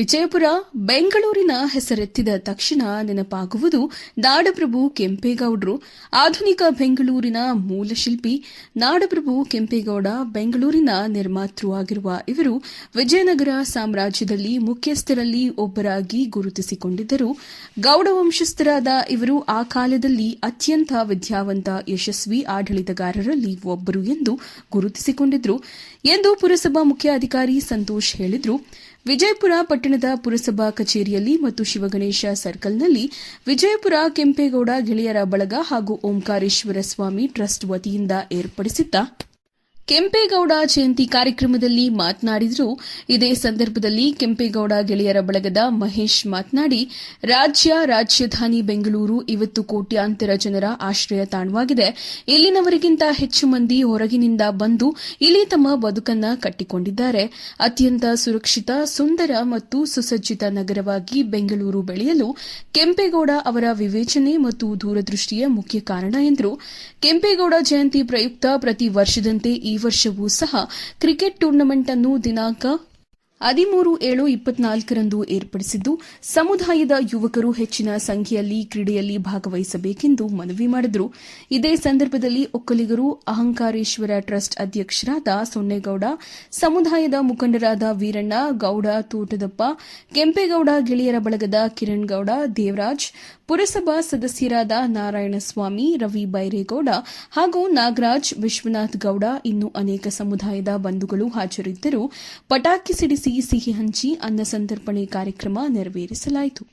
ವಿಜಯಪುರ, ಬೆಂಗಳೂರಿನ ಹೆಸರೆತ್ತಿದ ತಕ್ಷಣ ನೆನಪಾಗುವುದು ನಾಡಪ್ರಭು ಕೆಂಪೇಗೌಡರು. ಆಧುನಿಕ ಬೆಂಗಳೂರಿನ ಮೂಲಶಿಲ್ಪಿ ನಾಡಪ್ರಭು ಕೆಂಪೇಗೌಡ ಬೆಂಗಳೂರಿನ ನಿರ್ಮಾತೃ ಆಗಿರುವ ಇವರು ವಿಜಯನಗರ ಸಾಮ್ರಾಜ್ಯದಲ್ಲಿ ಮುಖ್ಯಸ್ಥರಲ್ಲಿ ಒಬ್ಬರಾಗಿ ಗುರುತಿಸಿಕೊಂಡಿದ್ದರು. ಗೌಡ ವಂಶಸ್ಥರಾದ ಇವರು ಆ ಕಾಲದಲ್ಲಿ ಅತ್ಯಂತ ವಿದ್ಯಾವಂತ, ಯಶಸ್ವಿ ಆಡಳಿತಗಾರರಲ್ಲಿ ಒಬ್ಬರು ಎಂದು ಗುರುತಿಸಿಕೊಂಡಿದ್ದರು ಎಂದು ಪುರಸಭಾ ಮುಖ್ಯಾಧಿಕಾರಿ ಸಂತೋಷ್ ಹೇಳಿದ್ರು. ವಿಜಯಪುರ ಪಟ್ಟಣದ ಪುರಸಭಾ ಕಚೇರಿಯಲ್ಲಿ ಮತ್ತು ಶಿವಗಣೇಶ ಸರ್ಕಲ್ನಲ್ಲಿ ವಿಜಯಪುರ ಕೆಂಪೇಗೌಡ ಗೆಳೆಯರ ಬಳಗ ಹಾಗೂ ಓಂಕಾರೇಶ್ವರ ಸ್ವಾಮಿ ಟ್ರಸ್ಟ್ ವತಿಯಿಂದ ಏರ್ಪಡಿಸಿದ್ದ ಕೆಂಪೇಗೌಡ ಜಯಂತಿ ಕಾರ್ಯಕ್ರಮದಲ್ಲಿ ಮಾತನಾಡಿದರು. ಇದೇ ಸಂದರ್ಭದಲ್ಲಿ ಕೆಂಪೇಗೌಡ ಗೆಳೆಯರ ಬಳಗದ ಮಹೇಶ್ ಮಾತನಾಡಿ, ರಾಜ್ಯ ರಾಜಧಾನಿ ಬೆಂಗಳೂರು ಇವತ್ತು ಕೋಟ್ಯಾಂತರ ಜನರ ಆಶ್ರಯ ತಾಣವಾಗಿದೆ. ಇಲ್ಲಿನವರಿಗಿಂತ ಹೆಚ್ಚು ಮಂದಿ ಹೊರಗಿನಿಂದ ಬಂದು ಇಲ್ಲಿ ತಮ್ಮ ಬದುಕನ್ನ ಕಟ್ಟಿಕೊಂಡಿದ್ದಾರೆ. ಅತ್ಯಂತ ಸುರಕ್ಷಿತ, ಸುಂದರ ಮತ್ತು ಸುಸಜ್ಜಿತ ನಗರವಾಗಿ ಬೆಂಗಳೂರು ಬೆಳೆಯಲು ಕೆಂಪೇಗೌಡ ಅವರ ವಿವೇಚನೆ ಮತ್ತು ದೂರದೃಷ್ಟಿಯ ಮುಖ್ಯ ಕಾರಣ ಎಂದರು. ಕೆಂಪೇಗೌಡ ಜಯಂತಿ ಪ್ರಯುಕ್ತ ಪ್ರತಿ ವರ್ಷದಂತೆ ಈ ವರ್ಷವೂ ಸಹ ಕ್ರಿಕೆಟ್ ಟೂರ್ನಮೆಂಟ್ ಅನ್ನು ದಿನಾಂಕ ಹದಿಮೂರು ಏಳು ಇಪ್ಪತ್ನಾಲ್ಕರಂದು ಏರ್ಪಡಿಸಿದ್ದು, ಸಮುದಾಯದ ಯುವಕರು ಹೆಚ್ಚಿನ ಸಂಖ್ಯೆಯಲ್ಲಿ ಕ್ರೀಡೆಯಲ್ಲಿ ಭಾಗವಹಿಸಬೇಕೆಂದು ಮನವಿ ಮಾಡಿದರು. ಇದೇ ಸಂದರ್ಭದಲ್ಲಿ ಒಕ್ಕಲಿಗರು ಅಹಂಕಾರೇಶ್ವರ ಟ್ರಸ್ಟ್ ಅಧ್ಯಕ್ಷರಾದ ಸೊನ್ನೇಗೌಡ, ಸಮುದಾಯದ ಮುಖಂಡರಾದ ವೀರಣ್ಣ, ಗೌಡ, ತೋಟದಪ್ಪ, ಕೆಂಪೇಗೌಡ, ಗೆಳೆಯರ ಬಳಗದ ಕಿರಣ್ ಗೌಡ ದೇವರಾಜ್ ಪುರಸಭಾ ಸದಸ್ಯರಾದ ನಾರಾಯಣಸ್ವಾಮಿ, ರವಿ ಬೈರೇಗೌಡ ಹಾಗೂ ನಾಗರಾಜ್ ವಿಶ್ವನಾಥ್ ಗೌಡ ಇನ್ನು ಅನೇಕ ಸಮುದಾಯದ ಬಂಧುಗಳು ಹಾಜರಿದ್ದರು ಪಟಾಕಿ ಸಿಡಿಸಿ ಸಿಹಿ ಹಂಚಿ ಅನ್ನ ಸಂತರ್ಪಣೆ ಕಾರ್ಯಕ್ರಮ ನೆರವೇರಿಸಲಾಯಿತು.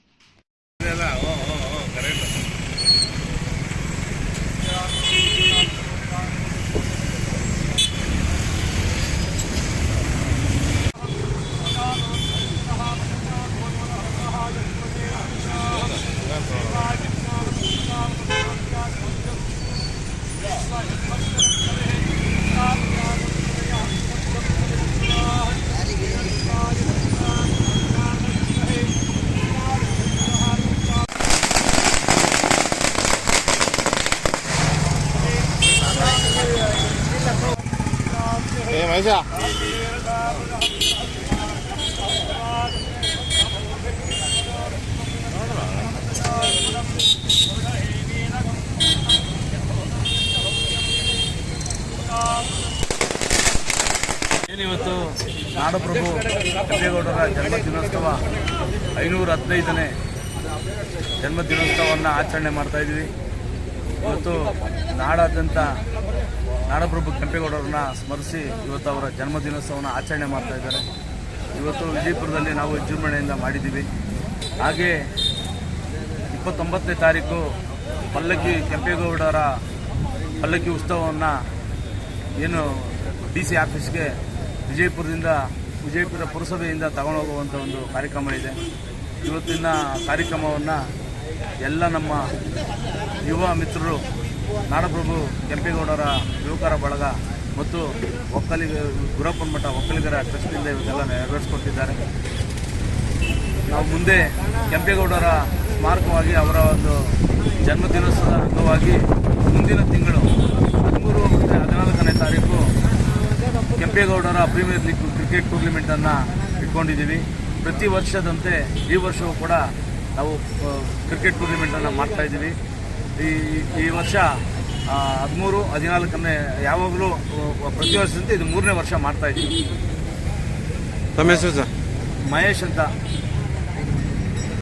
ಏನಿವತ್ತು? ನಾಡಪ್ರಭು ಕೆಂಪೇಗೌಡರ ಜನ್ಮ ದಿನೋತ್ಸವ ಐನೂರ ಹದಿನೈದನೇ ಜನ್ಮ ದಿನೋತ್ಸವವನ್ನು ಆಚರಣೆ ಮಾಡ್ತಾ ಇದ್ವಿ ಇವತ್ತು ನಾಡಾದ್ಯಂತ ನಾಡಪ್ರಭು ಕೆಂಪೇಗೌಡರನ್ನ ಸ್ಮರಿಸಿ ಇವತ್ತು ಅವರ ಜನ್ಮ ದಿನೋತ್ಸವವನ್ನು ಆಚರಣೆ ಮಾಡ್ತಾ ಇದ್ದಾರೆ. ಇವತ್ತು ವಿಜಯಪುರದಲ್ಲಿ ನಾವು ವಿಜೃಂಭಣೆಯಿಂದ ಮಾಡಿದ್ದೀವಿ. ಹಾಗೆ ಇಪ್ಪತ್ತೊಂಬತ್ತನೇ ತಾರೀಕು ಪಲ್ಲಕ್ಕಿ ಕೆಂಪೇಗೌಡರ ಪಲ್ಲಕ್ಕಿ ಉತ್ಸವವನ್ನು ಏನು ಡಿ ಸಿ ಆಫೀಸ್ಗೆ ವಿಜಯಪುರದಿಂದ, ವಿಜಯಪುರ ಪುರಸಭೆಯಿಂದ ತಗೊಂಡೋಗುವಂಥ ಒಂದು ಕಾರ್ಯಕ್ರಮ ಇದೆ. ಇವತ್ತಿನ ಕಾರ್ಯಕ್ರಮವನ್ನು ಎಲ್ಲ ನಮ್ಮ ಯುವ ಮಿತ್ರರು ನಾಡಪ್ರಭು ಕೆಂಪೇಗೌಡರ ಯುವಕರ ಬಳಗ ಮತ್ತು ಒಕ್ಕಲಿಗ ಗುರಪ್ಪನ ಮಠ ಒಕ್ಕಲಿಗರ ಟ್ರಸ್ಟಿಂದ ಇವತ್ತೆಲ್ಲ ನೆರವೇರಿಸ್ಕೊಟ್ಟಿದ್ದಾರೆ. ನಾವು ಮುಂದೆ ಕೆಂಪೇಗೌಡರ ಸ್ಮಾರಕವಾಗಿ ಅವರ ಒಂದು ಜನ್ಮದಿನೋತ್ಸವದ ಅಂಗವಾಗಿ ಮುಂದಿನ ತಿಂಗಳು ಹದಿಮೂರು ಮತ್ತು ಹದಿನಾಲ್ಕನೇ ತಾರೀಕು ಕೆಂಪೇಗೌಡರ ಪ್ರೀಮಿಯರ್ ಲೀಗ್ ಕ್ರಿಕೆಟ್ ಟೂರ್ನಿಮೆಂಟನ್ನು ಇಟ್ಕೊಂಡಿದ್ದೀವಿ. ಪ್ರತಿ ವರ್ಷದಂತೆ ಈ ವರ್ಷವೂ ಕೂಡ ನಾವು ಕ್ರಿಕೆಟ್ ಟೂರ್ನಿಮೆಂಟನ್ನು ಮಾಡ್ತಾ ಇದ್ದೀವಿ. ಈ ಈ ವರ್ಷ ಹದಿಮೂರು ಹದಿನಾಲ್ಕನೇ ಯಾವಾಗಲೂ ಪ್ರತಿ ವರ್ಷದಂತೆ ಇದು ಮೂರನೇ ವರ್ಷ ಮಾಡ್ತಾ ಇದ್ದೀವಿ. ತಮ್ಮ ಹೆಸರು ಸರ್? ಮಹೇಶ್ ಅಂತ.